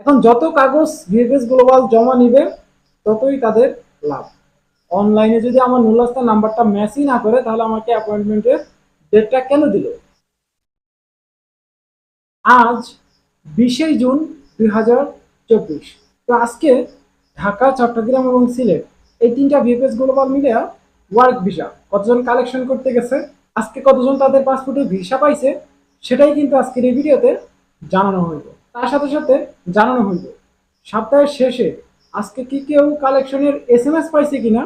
এখন যত কাগজ ভিএফএস গ্লোবাল জমা নিবে, ততই তাদের লাভ। অনলাইনে যদি আমার নুল্লাস্তার নাম্বারটা ম্যাচই না করে, তাহলে আমাকে অ্যাপয়েন্টমেন্টের ডেটটা কেন দিল? আজ বিশে জুন দুই তো আজকে ঢাকা, চট্টগ্রাম এবং সিলেট এই তিনটা ভিএফএস গ্লোবাল মিলে ওয়ার্ক ভিসা কতজন কালেকশন করতে গেছে, আজকে কতজন তাদের পাসপোর্টে ভিসা পাইছে, সেটাই কিন্তু আজকের এই ভিডিওতে জানানো হইব। তার সাথে সাথে জানানো হইব সপ্তাহের শেষে আজকে কি কেউ কালেকশনের এস এম এস পাইছে কিনা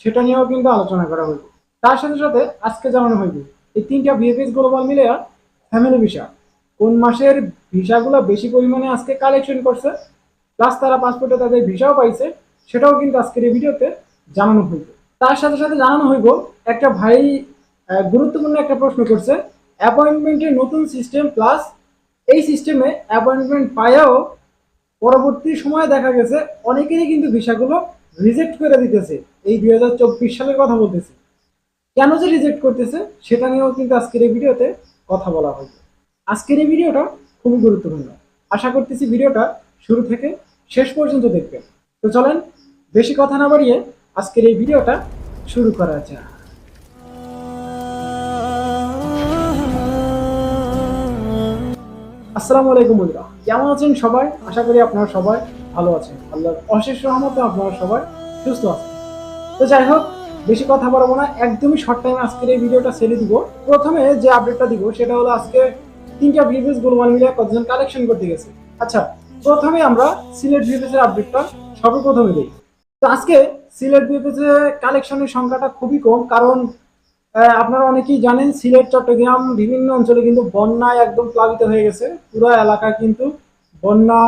সেটা নিয়েও কিন্তু আলোচনা করা হইব তার সাথে সাথে আজকে জানানো হইব এই তিনটা ভিএফএস গ্লোবাল মিলে আর ফ্যামিলি ভিসা কোন মাসের ভিসাগুলো বেশি পরিমাণে আজকে কালেকশন করছে প্লাস তারা পাসপোর্টে তাদের ভিসাও পাইছে, সেটাও কিন্তু আজকের এই ভিডিওতে জানানো হইব তার সাথে সাথে জানানো হইব একটা ভাই গুরুত্বপূর্ণ একটা প্রশ্ন করছে অ্যাপয়েন্টমেন্টের নতুন সিস্টেম প্লাস এই সিস্টেমে অ্যাপয়েন্টমেন্ট পায়াও পরবর্তী সময়ে দেখা গেছে অনেকেরই কিন্তু ভিসাগুলো রিজেক্ট করে দিতেছে। এই দুই হাজার চব্বিশ সালের কথা বলতেছি। কেন যে রিজেক্ট করতেছে সেটা নিয়েও কিন্তু আজকের এই ভিডিওতে কথা বলা হয়েছে। আজকের এই ভিডিওটা খুবই গুরুত্বপূর্ণ। আশা করতেছি ভিডিওটা শুরু থেকে শেষ পর্যন্ত দেখবেন। তো চলেন, বেশি কথা না বাড়িয়ে আজকের এই ভিডিওটা শুরু করা যাক। আসসালামু আলাইকুম বন্ধুরা, কেমন আছেন সবাই? আশা করি আপনারা সবাই ভালো আছেন। আল্লাহর অশেষ রহমতে আপনারা সবাই সুস্থ আছেন। তো যাই হোক, বেশি কথা বলব না, একদমই শর্ট টাইমে আজকের এই ভিডিওটা ছেড়ে দিব। প্রথমে যে আপডেটটা দিব, সেটা হলো আজকে তিনটা ভিভিএস গোলমাল মিলে কতজন কালেকশন করতে গেছে। আচ্ছা প্রথমে আমরা সিলেট ভিভিএস এর আপডেটটা সর্বপ্রথমে দিই তো আজকে সিলেট ভিভিএস এর কালেকশনের সংখ্যাটা খুবই কম, কারণ আপনারা অনেকেই জানেন সিলেট, চট্টগ্রাম, বিভিন্ন অঞ্চলে কিন্তু বন্যায় একদম প্লাবিত হয়ে গেছে। পুরো এলাকা কিন্তু বন্যা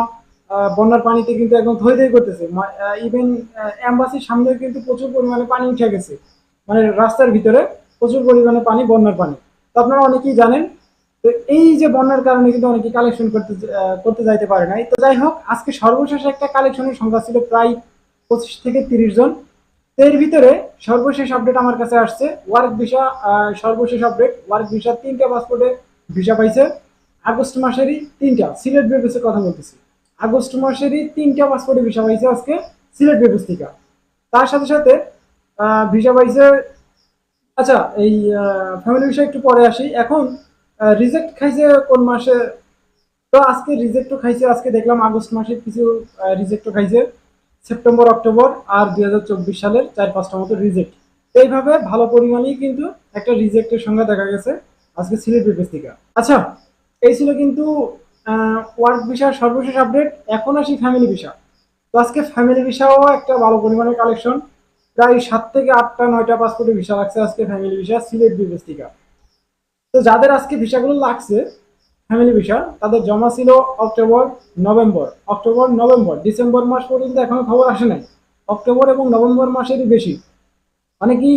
বন্যার পানিতে কিন্তু একদম থই থই করতেছে। ইভেন অ্যাম্বাসির সামনে কিন্তু প্রচুর পরিমাণে পানি উঠে গেছে। মানে রাস্তার ভিতরে প্রচুর পরিমাণে পানি, বন্যার পানি। তো আপনারা অনেকেই জানেন, তো এই যে বন্যার কারণে কিন্তু অনেকে কালেকশন করতে করতে যাইতে পারে নাই। তো যাই হোক, আজকে সর্বশেষ একটা কালেকশনের সংখ্যা ছিল প্রায় পঁচিশ থেকে তিরিশ জন। এর ভিতরে সর্বশেষ আপডেট আমার কাছে আসছে। ওয়ার্ক ভিসা সর্বশেষ আপডেট ওয়ার্ক ভিসা তিনটা পাসপোর্টে ভিসা পাইছে। আগস্ট মাসেরই তিনটা, সিলেট বেবেসের কথা বলতেছি। আগস্ট মাসেরই তিনটা পাসপোর্টে ভিসা পাইছে আজকে সিলেট বেবেস থেকে। তার সাথে সাথে ভিসা পাইছে আচ্ছা এই ফ্যামিলি বিষয় একটু পরে আসি। এখন রিজেক্ট খাইছে কোন মাসে? তো আজকে রিজেক্টও খাইছে, আজকে দেখলাম আগস্ট মাসে কিছু রিজেক্টও খাইছে। সেপ্টেম্বর, অক্টোবর আর দুই হাজার চব্বিশ সালের চার পাঁচটা মতো রিজেক্ট এইভাবে ভালো পরিমাণেই কিন্তু একটা রিজেক্টের সংখ্যা দেখা গেছে আজকে সিলেট বিপেস থেকে আচ্ছা এই ছিল কিন্তু ওয়ার্ক ভিসার সর্বশেষ আপডেট এখন আসি ফ্যামিলি ভিসা তো আজকে ফ্যামিলি ভিসাও একটা ভালো পরিমাণের কালেকশন প্রায় সাত থেকে আটটা, নয়টা পাসপোর্টে ভিসা লাগছে আজকে ফ্যামিলি ভিসা সিলেট বিপেস থেকে তো যাদের আজকে ভিসাগুলো লাগছে ফ্যামিলি ভিসা তাদের জমা ছিল October, November. October, November, December মাস পর্যন্ত এখনও খবর আসে নাই। অক্টোবর এবং নভেম্বর মাসেরই বেশি। অনেকেই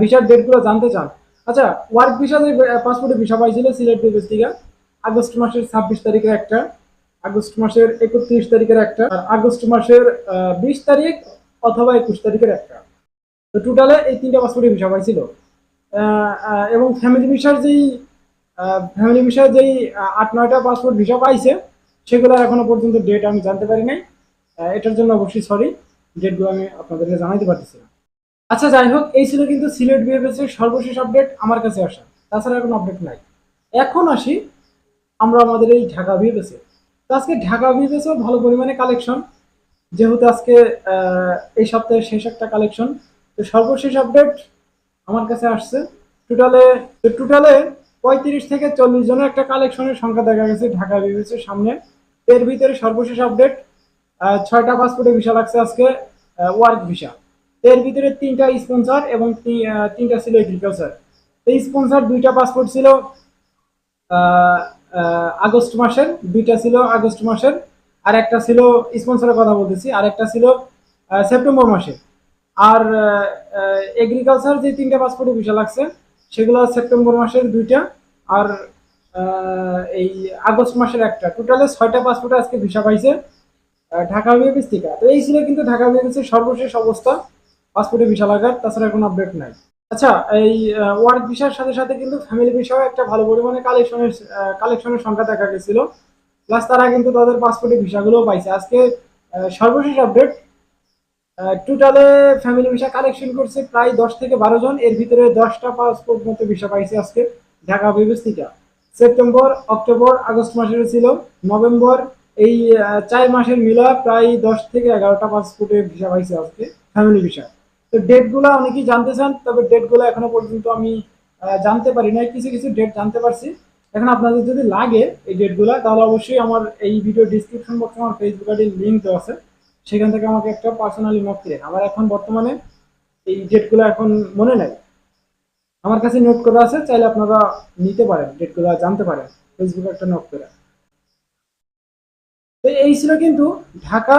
ভিসার ডেটগুলো জানতে চান। আচ্ছা ওয়ার্ক ভিসা যে পাসপোর্টে ভিসা পাইছিল সিলেট থেকে আগস্ট মাসের ছাব্বিশ তারিখের একটা, আগস্ট মাসের একত্রিশ তারিখের একটা, আর আগস্ট মাসের বিশ তারিখ অথবা একুশ তারিখের একটা। তো টোটালে এই তিনটা পাসপোর্টে ভিসা পাইছিল। এবং ফ্যামিলি ভিসার যেই ফ্যামিলি ভিসার যেই আট, নয়টা পাসপোর্ট ভিসা পাইছে, সেগুলোর এখনও পর্যন্ত ডেট আমি জানতে পারি নাই। এটার জন্য অবশ্যই সরি ডেটগুলো আমি আপনাদেরকে জানাইতে পারতেছি আচ্ছা যাই হোক, এই ছিল কিন্তু সিলেট বিএফএস এর সর্বশেষ আপডেট আমার কাছে আসা। তাছাড়া কোনো আপডেট নাই। এখন আসি আমরা আমাদের এই ঢাকা বিএফএস তো আজকে ঢাকা বিএফএস এও ভালো পরিমাণে কালেকশন যেহেতু আজকে এই সপ্তাহের শেষ একটা কালেকশন তো সর্বশেষ আপডেট আমার কাছে আসছে। টোটালে টোটালে পঁয়ত্রিশ থেকে চল্লিশ জনের একটা কালেকশনের সংখ্যা দেখা গেছে ঢাকা বিএফএস সামনে। এর ভিতরে সর্বশেষ আপডেট ছয়টা পাসপোর্টে ভিসা লাগছে আজকে ওয়ার্ক ভিসা এর ভিতরে তিনটা স্পন্সর এবং তিনটা ছিল এগ্রিকালচার এই স্পন্সর দুইটা পাসপোর্ট ছিল আগস্ট মাসের, দুইটা ছিল আগস্ট মাসের, আর একটা ছিল স্পন্সরের কথা বলতেছি, আর একটা ছিল সেপ্টেম্বর মাসে। আর এগ্রিকালচার যে তিনটা পাসপোর্টে ভিসা লাগছে সেগুলো সেপ্টেম্বর মাসের দুইটা আর এই আগস্ট মাসের একটা। টোটালে ছয়টা পাসপোর্টে আজকে ভিসা পাইছে ঢাকা বিএপিস থেকে তো এই ছিল কিন্তু ঢাকা বিএপিস এর সর্বশেষ অবস্থা পাসপোর্টে ভিসা লাগার, তাছাড়া কোনো আপডেট নাই। আচ্ছা এই ওয়ার্ক ভিসার সাথে সাথে কিন্তু ফ্যামিলি ভিসাও একটা ভালো পরিমাণে কালেকশনের কালেকশনের সংখ্যা দেখা গেছিল। প্লাস তারা কিন্তু তাদের পাসপোর্টে ভিসাগুলোও পাইছে। আজকে সর্বশেষ আপডেট টোটালে ফ্যামিলি ভিসা কালেকশন করছে প্রায় দশ থেকে বারো জন। এর ভিতরে দশটা পাসপোর্ট মতো ভিসা পাইছে আজকে ঢাকা বিবেস সেপ্টেম্বর অক্টোবর আগস্ট মাসের ছিল। নভেম্বর এই চার মাসের মিলা প্রায় দশ থেকে এগারোটা পাসপোর্টের ভিসা পাইছে আজকে ফ্যামিলি ভিসা তো ডেটগুলো অনেকেই জানতে চান, তবে ডেটগুলো এখনও পর্যন্ত আমি জানতে পারি না কিছু কিছু ডেট জানতে পারছি। এখন আপনাদের যদি লাগে এই ডেটগুলো তাহলে অবশ্যই আমার এই ভিডিও ডিসক্রিপশন বক্সে আমার ফেসবুক আইডির লিঙ্ক দেওয়া আছে। সেখান থেকে আমাকে একটা পার্সোনালি নক করেন আমার এখন বর্তমানে এই ডেটগুলো এখন মনে নাই। আমার কাছে নোট করা আছে, চাইলে আপনারা নিতে পারেন ডেটগুলো জানতে পারেন। ফেসবুকে একটা নোট করে। তো এই ছিল কিন্তু ঢাকা,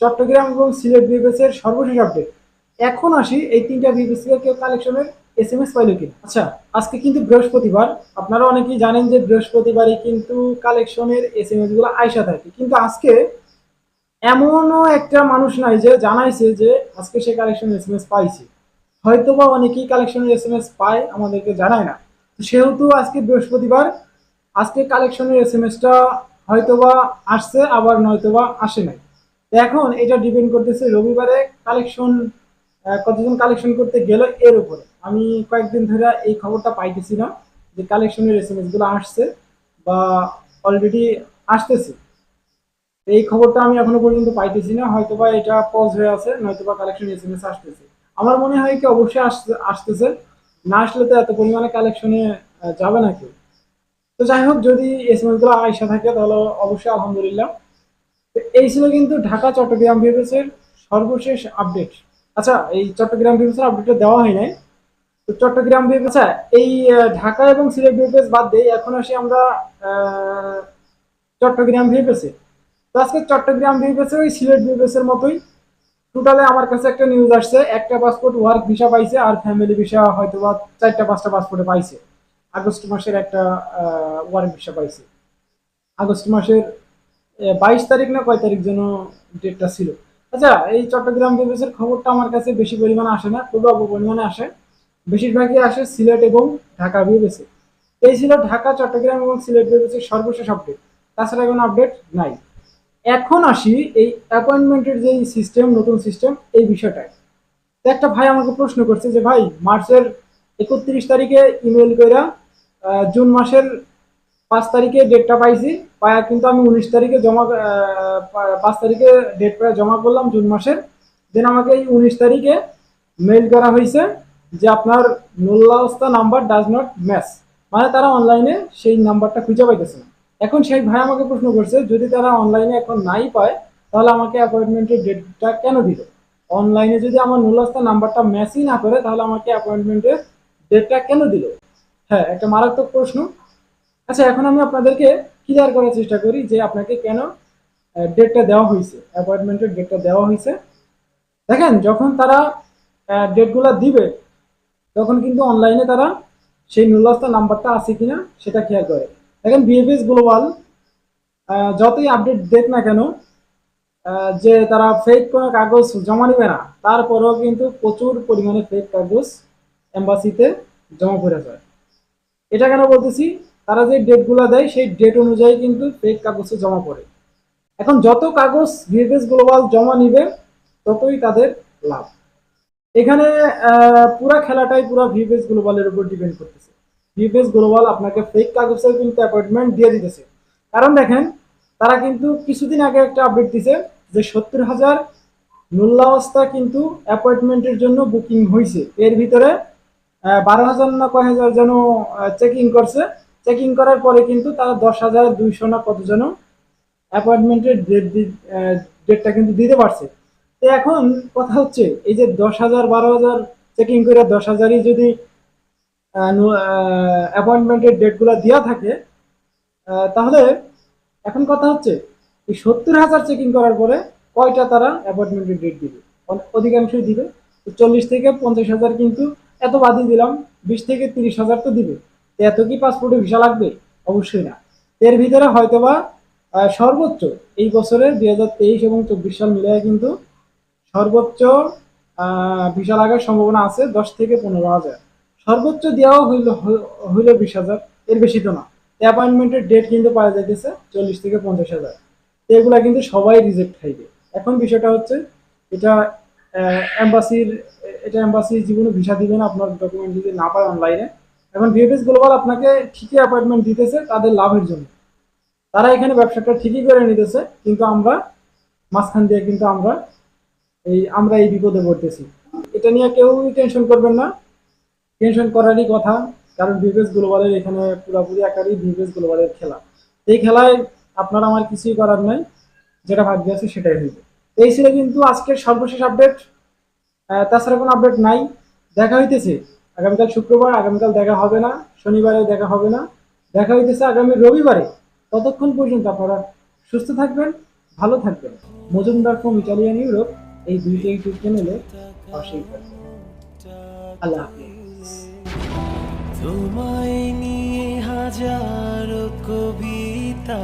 চট্টগ্রাম এবং সিলেট বিবিএস এর সর্বশেষ আপডেট এখন আসি এই তিনটা বিবিএস থেকে কেউ কালেকশনের এস এম এস পাইলো কিনা। আচ্ছা আজকে কিন্তু বৃহস্পতিবার। আপনারা অনেকেই জানেন যে বৃহস্পতিবারই কিন্তু কালেকশনের এস এমগুলো আইসা থাকে। কিন্তু আজকে এমনও একটা মানুষ নাই যে জানাইছে যে আজকে সে কালেকশনের এস এম এস পাইছে। হয়তোবা অনেকেই কালেকশনের এস এম এস পায়, আমাদেরকে জানায় না। সেহেতু আজকে বৃহস্পতিবার, আজকে কালেকশনের এস এম এসটা হয়তোবা আসছে, আবার নয়তোবা আসে নাই। এখন এটা ডিপেন্ড করতেছে রবিবারে কালেকশন কতজন কালেকশন করতে গেল এর উপরে। আমি কয়েকদিন ধরে এই খবরটা পাইতেছি না যে কালেকশনের এস এম এসগুলো আসছে বা অলরেডি আসতেছে। এই খবরটা আমি এখনও পর্যন্ত পাইতেছি না, হয়তোবা এটা পজ হয়ে আছে, নয়তোবা কালেকশন এস এম এস আসতেছে। আমার মনে হয় কি অবশ্যই আসতেছে, না আসলে তো এত পরিমাণে কালেকশনে যাবে না কেউ। তো যাই হোক, যদি এস এম এসগুলো আইসা থাকে, তাহলে অবশ্যই আলহামদুলিল্লাহ। তো এই ছিল কিন্তু ঢাকা, চট্টগ্রাম ভিভেস এর সর্বশেষ আপডেট আচ্ছা এই চট্টগ্রাম ভিভেস এর আপডেটটা দেওয়া হয় নাই। তো চট্টগ্রাম ভিভেস আচ্ছা এই ঢাকা এবং সিলেট ভিভেস বাদ দিয়ে এখন আসি আমরা চট্টগ্রাম ভিভেসে তো আজকে চট্টগ্রাম ভিভেসে ওই সিলেট ভিভেসের মতোই। টোটালে আমার কাছে একটা নিউজ আসছে, একটা পাসপোর্ট ওয়ার্ক ভিসা পাইছে আর ফ্যামিলি ভিসা হয়তো বা চারটা, পাঁচটা পাসপোর্টে পাইছে। আগস্ট মাসের একটা ওয়ার্ক ভিসা পাইছে। আগস্ট মাসের বাইশ তারিখ না কয় তারিখ যেন ডেটটা ছিল। আচ্ছা এই চট্টগ্রাম বিবেসের খবরটা আমার কাছে বেশি পরিমাণে আসে না খুব অল্প পরিমাণে আসে। বেশিরভাগই আসে সিলেট এবং ঢাকা বিবেসে এই ছিল ঢাকা, চট্টগ্রাম এবং সিলেট বিবেসের সর্বশেষ আপডেট তাছাড়া কোনো আপডেট নাই। এখন আসি এই অ্যাপয়েন্টমেন্টের যে সিস্টেম নতুন সিস্টেম এই বিষয়টায়। তো একটা ভাই আমাকে প্রশ্ন করছে যে, ভাই, মার্চের একত্রিশ তারিখে ইমেল কইরা জুন মাসের পাঁচ তারিখে ডেটটা পাইছি, পায়া কিন্তু আমি উনিশ তারিখে জমা পাঁচ তারিখে ডেট পায়া জমা করলাম জুন মাসের। দেন আমাকে এই উনিশ তারিখে মেইল করা হয়েছে যে, আপনার নুল্লাস্তা নাম্বার ডাজ নট ম্যাচ মানে তারা অনলাইনে সেই নাম্বারটা খুঁজে পাইতেছে না। এখন সেই ভাই আমাকে প্রশ্ন করছে, যদি তারা অনলাইনে এখন নাই পায়, তাহলে আমাকে অ্যাপয়েন্টমেন্টের ডেটটা কেন দিল? অনলাইনে যদি আমার নুল্লাস্তা নাম্বারটা ম্যাচই না করে, তাহলে আমাকে অ্যাপয়েন্টমেন্টের ডেটটা কেন দিল? হ্যাঁ একটা মারাত্মক প্রশ্ন। আচ্ছা এখন আমি আপনাদেরকে ক্লিয়ার করার চেষ্টা করি যে আপনাকে কেন ডেটটা দেওয়া হয়েছে অ্যাপয়েন্টমেন্টের ডেটটা দেওয়া হয়েছে। দেখেন, যখন তারা ডেটগুলো দিবে, তখন কিন্তু অনলাইনে তারা সেই নুল্লাস্তা নাম্বারটা আছে কিনা সেটা খেয়াল করে। দেখেন বিএফএস গ্লোবাল যতই আপডেট দেখ না কেন যে তারা ফেক কোনো কাগজ জমা নিবে না, তারপরেও কিন্তু প্রচুর পরিমাণে ফেক কাগজ এম্বাসিতে জমা পড়ে যায়। এটা কেন বলতেছি? তারা যে ডেটগুলো দেয়, সেই ডেট অনুযায়ী কিন্তু ফেক কাগজে জমা পড়ে। এখন যত কাগজ ভিএফএস গ্লোবাল জমা নিবে, ততই তাদের লাভ। এখানে পুরা খেলাটাই পুরো ভিএফএস গ্লোবালের উপর ডিপেন্ড করতেছে। ভিএফএস গ্লোবাল আপনাকে ফেক কাগজের কিন্তু অ্যাপয়েন্টমেন্ট দিয়ে দিতেছে। কারণ দেখেন, তারা কিন্তু কিছুদিন আগে একটা আপডেট দিছে যে সত্তর হাজার নুল্লাবস্তা কিন্তু অ্যাপয়েন্টমেন্টের জন্য বুকিং হয়েছে এর ভিতরে বারো হাজার না কয় হাজার যেন চেকিং করছে। চেকিং করার পরে কিন্তু তারা দশ হাজার দুইশো না কত যেন অ্যাপয়েন্টমেন্টের ডেট ডেটটা কিন্তু দিতে পারছে। তো এখন কথা হচ্ছে, এই যে দশ হাজার, বারো হাজার চেকিং করে দশ হাজারই যদি অ্যাপয়েন্টমেন্টের ডেটগুলো দেওয়া থাকে। তাহলে এখন কথা হচ্ছে, এই সত্তর হাজার চেকিং করার পরে কয়টা তারা অ্যাপয়েন্টমেন্টের ডেট দিবে? অধিকাংশই দিবে। চল্লিশ থেকে পঞ্চাশ হাজার কিন্তু এত বাদই দিলাম, বিশ থেকে তিরিশ হাজার তো দিবে। এত কি পাসপোর্টে ভিসা লাগবে? অবশ্যই না। এর ভিতরে হয়তোবা সর্বোচ্চ এই বছরে দুই হাজার তেইশ এবং চব্বিশ সাল মিলিয়ে কিন্তু সর্বোচ্চ ভিসা লাগার সম্ভাবনা আছে দশ থেকে পনেরো হাজার। সর্বোচ্চ দেওয়াও হইল হইল বিশ হাজার। এর বেশি তো না। অ্যাপয়েন্টমেন্টের ডেট কিন্তু পাওয়া যাইতেছে চল্লিশ থেকে পঞ্চাশ হাজার। এগুলা কিন্তু সবাই রিজেক্ট খাইবে। এখন বিষয়টা হচ্ছে, এটা অ্যাম্বাসির এটা অ্যাম্বাসি জীবনে ভিসা দিবে না, আপনার ডকুমেন্ট যদি না পায় অনলাইনে এখন ভিএফএস গ্লোবাল আপনাকে ঠিকই অ্যাপয়েন্টমেন্ট দিতেছে, তাদের লাভের জন্য। তারা এখানে ব্যবসাটা ঠিকই করে নিতেছে, কিন্তু আমরা, মাঝখান দিয়ে কিন্তু আমরা এই আমরা এই বিপদে পড়তেছি। এটা নিয়ে কেউ টেনশন করবেন না। টেনশন করারই কথা, কারণ বিবেস গ্লোবালের এখানে পুরোপুরি আকারই বিবেস গ্লোবালের খেলা। এই খেলায় আপনার আমার কিছুই করার নাই, যেটা ভাগ্য আছে সেটাই হইবে। এই ছিল কিন্তু আজকের সর্বশেষ আপডেট তাছাড়া কোনো আপডেট নাই। দেখা হইতেছে, আগামীকাল শুক্রবার, আগামীকাল দেখা হবে না, শনিবারে দেখা হবে না। দেখা হইতেছে আগামী রবিবারে। ততক্ষণ পর্যন্ত আপনারা সুস্থ থাকবেন, ভালো থাকবেন। মজুমদার ফ্রম ইটালিয়ান ইউরোপ এই দুইটা ইউটিউব চ্যানেলে থাকবেন। আল্লাহ হাফিজ। তোমায় নিয়ে হাজার কবিতা